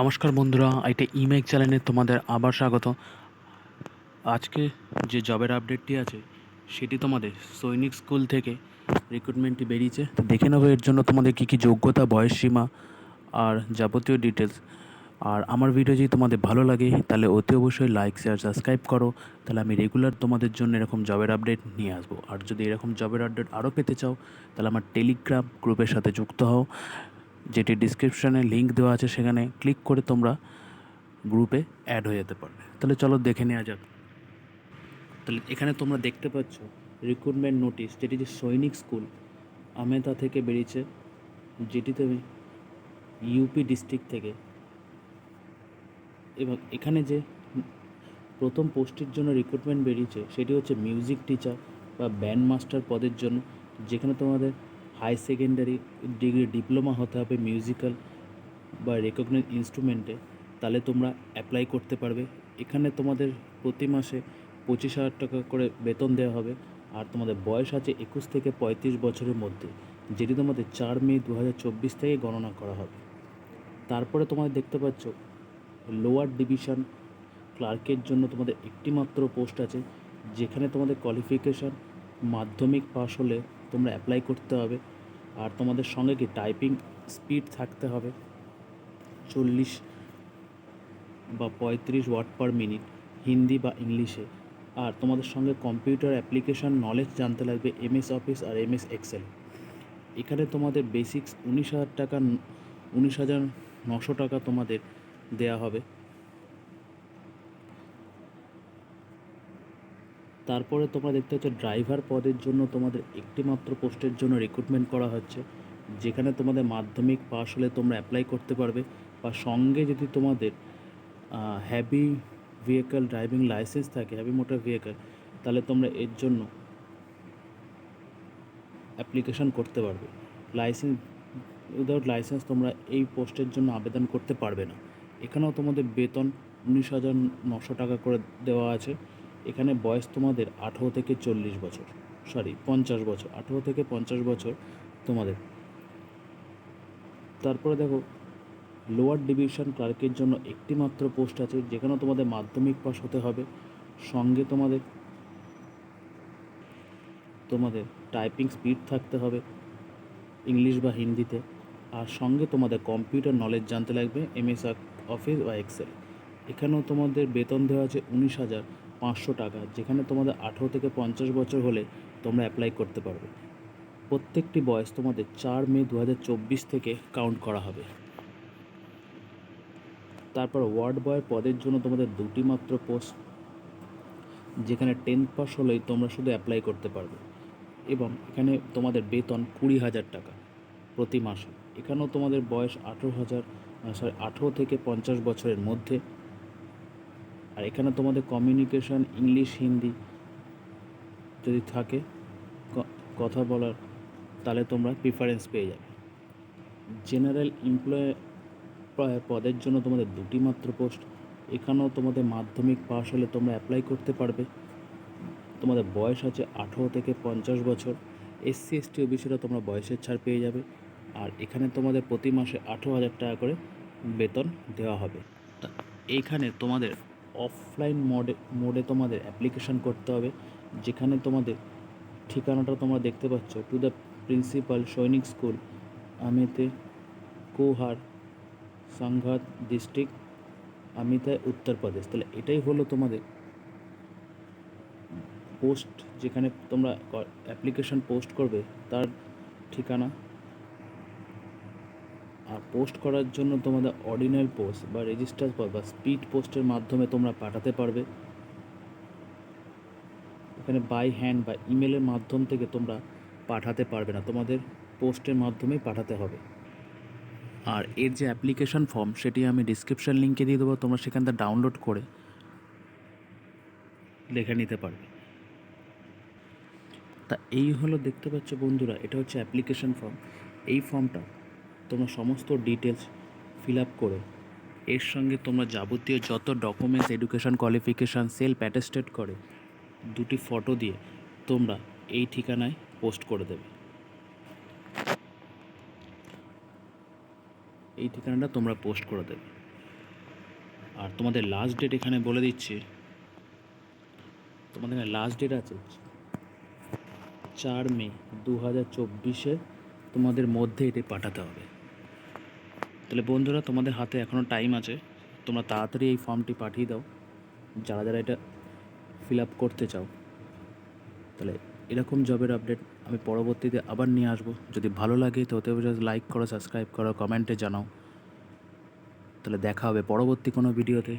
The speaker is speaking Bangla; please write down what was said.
নমস্কার বন্ধুরা, এটা ইমেক চ্যানেলে তোমাদের আবার স্বাগত। আজকে যে জবের আপডেটটি আছে, সেটি তোমাদের সৈনিক স্কুল থেকে রিক্রুটমেন্টটি বেরিয়েছে। দেখে নেব এর জন্য তোমাদের কী কী যোগ্যতা, বয়স সীমা আর যাবতীয় ডিটেলস আর আমার ভিডিও যদি তোমাদের ভালো লাগে, তাহলে অতি অবশ্যই লাইক শেয়ার সাবস্ক্রাইব করো। তাহলে আমি রেগুলার তোমাদের জন্য এরকম জবের আপডেট নিয়ে আসব। আর যদি এরকম জবের আপডেট আরও পেতে চাও, তাহলে আমার টেলিগ্রাম গ্রুপের সাথে যুক্ত হও। যেটি ডিসক্রিপশানে লিঙ্ক দেওয়া আছে, সেখানে ক্লিক করে তোমরা গ্রুপে অ্যাড হয়ে যেতে পারবে। তাহলে চলো দেখে নেওয়া যাক। তাহলে এখানে তোমরা দেখতে পাচ্ছ রিক্রুটমেন্ট নোটিশ যেটি যে সৈনিক স্কুল আমেদা থেকে বেরিয়েছে, যেটিতে ইউপি ডিস্ট্রিক্ট থেকে এবং এখানে যে প্রথম পোস্টের জন্য রিক্রুটমেন্ট বেরিয়েছে, সেটি হচ্ছে মিউজিক টিচার বা ব্যান্ড মাস্টার পদের জন্য, যেখানে তোমাদের হাই সেকেন্ডারি ডিগ্রি ডিপ্লোমা হতে হবে মিউজিক্যাল বা রেকগনাইজ ইনস্ট্রুমেন্টে তাহলে তোমরা অ্যাপ্লাই করতে পারবে। এখানে তোমাদের প্রতি মাসে পঁচিশ হাজার টাকা করে বেতন দেওয়া হবে। আর তোমাদের বয়স আছে একুশ থেকে পঁয়ত্রিশ বছরের মধ্যে, যেটি তোমাদের চার মে দু হাজার চব্বিশ থেকে গণনা করা হবে। তারপরে তোমাদের দেখতে পাচ্ছ লোয়ার ডিভিশন ক্লার্কের জন্য তোমাদের একটি মাত্র পোস্ট আছে, যেখানে তোমাদের কোয়ালিফিকেশান মাধ্যমিক পাস হলে তোমরা অ্যাপ্লাই করতে হবে। আর তোমাদের সঙ্গে কি টাইপিং স্পিড থাকতে হবে। চল্লিশ বা পঁয়ত্রিশ ওয়াট পার মিনিট হিন্দি বা ইংলিশে। আর তোমাদের সঙ্গে কম্পিউটার অ্যাপ্লিকেশান নলেজ জানতে লাগবে এমএস অফিস আর এমএস এক্সেল এখানে তোমাদের বেসিক্স উনিশ হাজার টাকা, উনিশ হাজার নশো টাকা তোমাদের দেয়া হবে। তারপরে তোমরা দেখতে পাচ্ছ ড্রাইভার পদের জন্য তোমাদের একটি মাত্র পোস্টের জন্য রিক্রুটমেন্ট করা হচ্ছে। যেখানে তোমাদের মাধ্যমিক পাস হলে তোমরা অ্যাপ্লাই করতে পারবে বা সঙ্গে যদি তোমাদের হ্যাভি ভেহিক্যাল ড্রাইভিং লাইসেন্স থাকে হ্যাভি মোটর ভেহিক্যাল তাহলে তোমরা এর জন্য অ্যাপ্লিকেশান করতে পারবে। লাইসেন্স উইদাউট লাইসেন্স তোমরা এই পোস্টের জন্য আবেদন করতে পারবে না। এখানেও তোমাদের বেতন উনিশ হাজার নশো টাকা করে দেওয়া আছে। এখানে বয়স তোমাদের আঠেরো থেকে চল্লিশ বছর। সরি পঞ্চাশ বছর। আঠেরো থেকে পঞ্চাশ বছর তোমাদের। তারপরে দেখো লোয়ার ডিভিশন ক্লার্কের জন্য একটি মাত্র পোস্ট আছে, যেখানে তোমাদের মাধ্যমিক পাস হতে হবে। সঙ্গে তোমাদের তোমাদের টাইপিং স্পিড থাকতে হবে ইংলিশ বা হিন্দিতে। আর সঙ্গে তোমাদের কম্পিউটার নলেজ জানতে লাগবে এমএস অফিস বা এক্সেল এখানেও তোমাদের বেতন দেওয়া আছে উনিশ হাজার। পাঁচশো টাকা, যেখানে তোমাদের আঠেরো থেকে পঞ্চাশ বছর হলে তোমরা অ্যাপ্লাই করতে পারবে। প্রত্যেকটি বয়স তোমাদের চার মে দু হাজার চব্বিশ থেকে কাউন্ট করা হবে। তারপর ওয়ার্ড বয় পদের জন্য তোমাদের দুটি মাত্র পোস্ট যেখানে টেন্থ পাস হলেই তোমরা শুধু অ্যাপ্লাই করতে পারবে। এবং এখানে তোমাদের বেতন কুড়ি হাজার টাকা প্রতি মাসে। এখানেও তোমাদের বয়স আঠেরো হাজার সরি আঠেরো থেকে পঞ্চাশ বছরের মধ্যে আর এখানে তোমাদের কমিউনিকেশন ইংলিশ হিন্দি যদি থাকে কথা বলার, তাহলে তোমরা প্রিফারেন্স পেয়ে যাবে। জেনারেল এমপ্লয় পদের জন্য তোমাদের দুটি মাত্র পোস্ট এখানেও তোমাদের মাধ্যমিক পাশ হলে তোমরা অ্যাপ্লাই করতে পারবে। তোমাদের বয়স আছে আঠেরো থেকে পঞ্চাশ বছর। এসসি এসটি ওবিসিরা তোমরা বয়সের ছাড় পেয়ে যাবে। আর এখানে তোমাদের প্রতি মাসে আঠেরো হাজার টাকা করে বেতন দেওয়া হবে। এইখানে তোমাদের অফলাইন মোডে মোডে তোমাদের অ্যাপ্লিকেশান করতে হবে। যেখানে তোমাদের ঠিকানাটা তোমরা দেখতে পাচ্ছ to the principal Sainik school আমিতে কুহার, সংঘাত ডিস্ট্রিক্ট আমিতায় উত্তরপ্রদেশ। তাহলে এটাই হলো তোমাদের পোস্ট যেখানে তোমরা অ্যাপ্লিকেশান পোস্ট করবে, তার ঠিকানা। আর পোস্ট করার জন্য তোমাদের অর্ডিনারি পোস্ট বা রেজিস্টার পোস্ট বা স্পিড পোস্টের মাধ্যমে তোমরা পাঠাতে পারবে। এখানে বাই হ্যান্ড বা ইমেলের মাধ্যম থেকে তোমরা পাঠাতে পারবে না, তোমাদের পোস্টের মাধ্যমেই পাঠাতে হবে। আর এর যে অ্যাপ্লিকেশন ফর্ম সেটি আমি ডিসক্রিপশান লিঙ্কে দিয়ে দেবো, তোমরা সেখান থেকে ডাউনলোড করে লেখে নিতে পারবে। তা এই হলো দেখতে পাচ্ছ বন্ধুরা, এটা হচ্ছে অ্যাপ্লিকেশন ফর্ম এই ফর্মটা তোমরা সমস্ত ডিটেলস ফিল আপ করে এর সঙ্গে তোমরা যাবতীয় যত documents education qualification self attested করে দুটি ফটো দিয়ে তোমরা এই ঠিকানায় পোস্ট করে দেবে। এই ঠিকানাটা তোমরা পোস্ট করে দেবে। আর তোমাদের লাস্ট ডেট এখানে বলে দিচ্ছি, তোমাদের এখানে লাস্ট ডেট আছে চার মে দু হাজার চব্বিশে তোমাদের মধ্যে এটি পাঠাতে হবে। তাহলে বন্ধুরা, তোমাদের হাতে এখনও টাইম আছে। তোমরা তাড়াতাড়ি এই ফর্মটি পাঠিয়ে দাও। যারা যারা এটা ফিল আপ করতে চাও। তাহলে এরকম জবের আপডেট আমি পরবর্তীতে আবার নিয়ে আসব। যদি ভালো লাগে, তো ওতে লাইক করো সাবস্ক্রাইব করো কমেন্টে জানাও। তাহলে দেখা হবে পরবর্তী কোনো ভিডিওতে